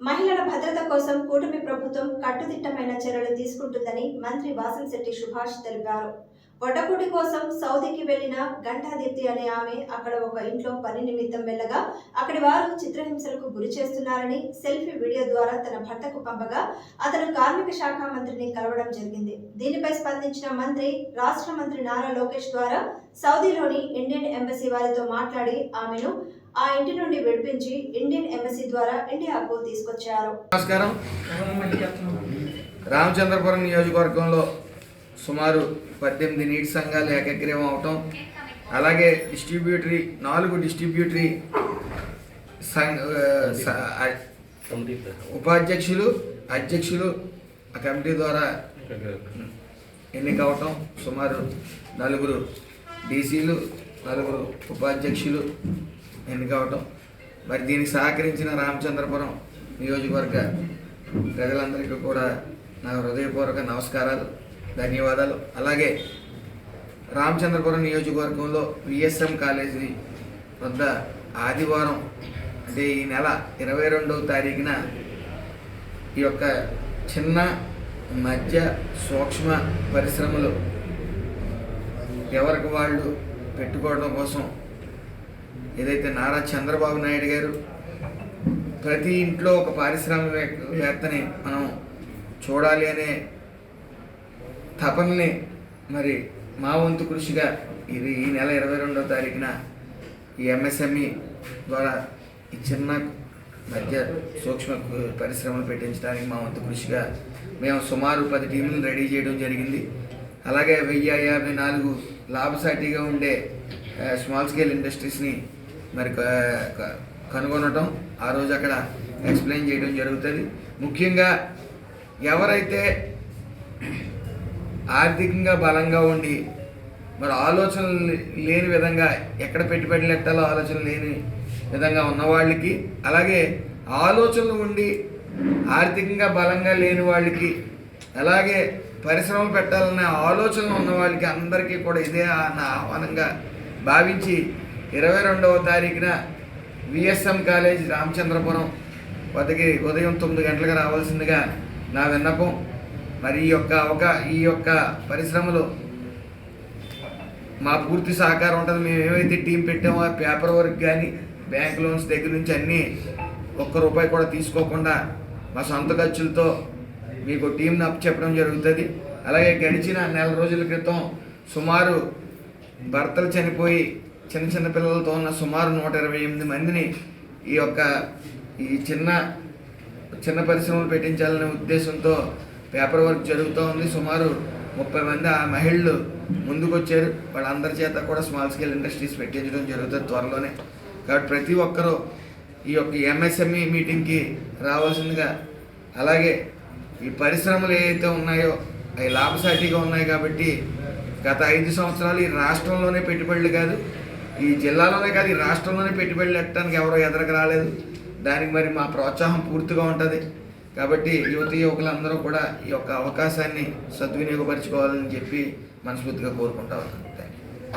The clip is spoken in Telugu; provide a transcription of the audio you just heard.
మహిళల భద్రత కోసం కూటమి ప్రభుత్వం కట్టుదిట్టమైన చర్యలు తీసుకుంటుందని మంత్రి వాసంశెట్టి సుభాష్ తెలిపారు. వడ్డపూడి కోసం సౌదీకి వెళ్ళిన ఘంటాదీప్తి అనే ఆమె అక్కడ ఒక ఇంట్లో పని నిమిత్తం వెళ్ళగా అక్కడి వారు చిత్రహింసలకు గురి చేస్తున్నారని సెల్ఫీ వీడియో ద్వారా తన భర్తకు పంపగా అతను కార్మిక శాఖ మంత్రిని కలవడం జరిగింది. దీనిపై స్పందించిన మంత్రి రాష్ట్ర మంత్రి నారా లోకేష్ ద్వారా సౌదీలోని ఇండియన్ ఎంబసీ వారితో మాట్లాడి ఆమెను ఆ ఇంటి నుండి విడిపించి ఇండియన్ ఎంబసీ ద్వారా ఇండియాకు తీసుకొచ్చారు. నమస్కారం. రామచంద్రపురం నియోజకవర్గంలో సుమారు పద్దెనిమిది నీటి సంఘాలు ఏకగ్రీవం అవటం అలాగే డిస్ట్రిబ్యూటరీ నాలుగు డిస్ట్రిబ్యూటరీ సంఘ ఉపాధ్యక్షులు అధ్యక్షులు ఆ కమిటీ ద్వారా ఎన్నిక అవటం సుమారు నలుగురు డీసీలు నలుగురు ఉపాధ్యక్షులు ఎన్నికవటం. మరి దీనికి సహకరించిన రామచంద్రపురం నియోజకవర్గ ప్రజలందరికీ కూడా నా హృదయపూర్వక నమస్కారాలు ధన్యవాదాలు. అలాగే రామచంద్రపురం నియోజకవర్గంలో విఎస్ఎం కాలేజీ వద్ద ఆదివారం అంటే ఈ నెల ఇరవై రెండవ తారీఖున ఈ యొక్క చిన్న మధ్య సూక్ష్మ పరిశ్రమలు ఎవరికి వాళ్ళు పెట్టుకోవడం కోసం ఏదైతే నారా చంద్రబాబు నాయుడు గారు ప్రతి ఇంట్లో ఒక పారిశ్రామికవేత్తని మనం చూడాలి అనే తపనని మరి మా వంతు కృషిగా ఇది ఈ నెల ఇరవై రెండవ తారీఖున ఈ ఎంఎస్ఎంఈ ద్వారా ఈ చిన్న మధ్య సూక్ష్మ పరిశ్రమలు పెట్టించడానికి మా వంతు కృషిగా మేము సుమారు పది టీములను రెడీ చేయడం జరిగింది. అలాగే వెయ్యి యాభై నాలుగు లాభసాటిగా ఉండే స్మాల్ స్కేల్ ఇండస్ట్రీస్ని మరి క- కనుగొనటం ఆ రోజు అక్కడ ఎక్స్ప్లెయిన్ చేయడం జరుగుతుంది. ముఖ్యంగా ఎవరైతే ఆర్థికంగా బలంగా ఉండి మరి ఆలోచనలు లేని విధంగా ఎక్కడ పెట్టుబడులు పెట్టాలో ఆలోచన లేని విధంగా ఉన్నవాళ్ళకి అలాగే ఆలోచనలు ఉండి ఆర్థికంగా బలంగా లేని వాళ్ళకి అలాగే పరిశ్రమలు పెట్టాలనే ఆలోచనలు ఉన్న వాళ్ళకి అందరికీ కూడా ఇదే ఆ- నా ఆహ్వానంగా భావించి ఇరవై రెండవ తారీఖున విఎస్ఎం కాలేజ్ రామచంద్రపురం వద్దకి ఉదయం తొమ్మిది గంటలకు రావాల్సిందిగా నా విన్నపం. మరి ఈ యొక్క అవకా ఈ యొక్క పరిశ్రమలో మా పూర్తి సహకారం ఉంటుంది. మేము ఏమైతే టీం పెట్టామో ఆ పేపర్ వర్క్ కానీ బ్యాంక్ లోన్స్ దగ్గర నుంచి అన్నీ ఒక్క రూపాయి కూడా తీసుకోకుండా మా సొంత ఖర్చులతో మీకు టీంని అప్ చెప్పడం జరుగుతుంది. అలాగే గడిచిన నెల రోజుల క్రితం సుమారు భర్తలు చనిపోయి చిన్న చిన్న పిల్లలతో ఉన్న సుమారు నూట ఇరవై ఎనిమిది మందిని ఈ యొక్క ఈ చిన్న చిన్న పరిశ్రమలు పెట్టించాలనే ఉద్దేశంతో పేపర్ వర్క్ జరుగుతూ ఉంది. సుమారు ముప్పై మంది ఆ మహిళలు ముందుకొచ్చారు. వాళ్ళందరి చేత కూడా స్మాల్ స్కేల్ ఇండస్ట్రీస్ పెట్టించడం జరుగుతుంది త్వరలోనే. కాబట్టి ప్రతి ఒక్కరూ ఈ యొక్క ఎంఎస్ఎంఈ మీటింగ్కి రావాల్సిందిగా అలాగే ఈ పరిశ్రమలు ఏవైతే ఉన్నాయో అవి లాభసాటిగా ఉన్నాయి కాబట్టి గత ఐదు సంవత్సరాలు ఈ రాష్ట్రంలోనే పెట్టుబడులు కాదు ఈ జిల్లాలోనే కాదు ఈ రాష్ట్రంలోనే పెట్టుబడులు పెట్టడానికి ఎవరో ఎదరకు రాలేదు. దానికి మరి మా ప్రోత్సాహం పూర్తిగా ఉంటుంది. కాబట్టి యువతి యువకులందరూ కూడా ఈ యొక్క అవకాశాన్ని సద్వినియోగపరచుకోవాలని చెప్పి మనస్ఫూర్తిగా కోరుకుంటా ఉన్నాను.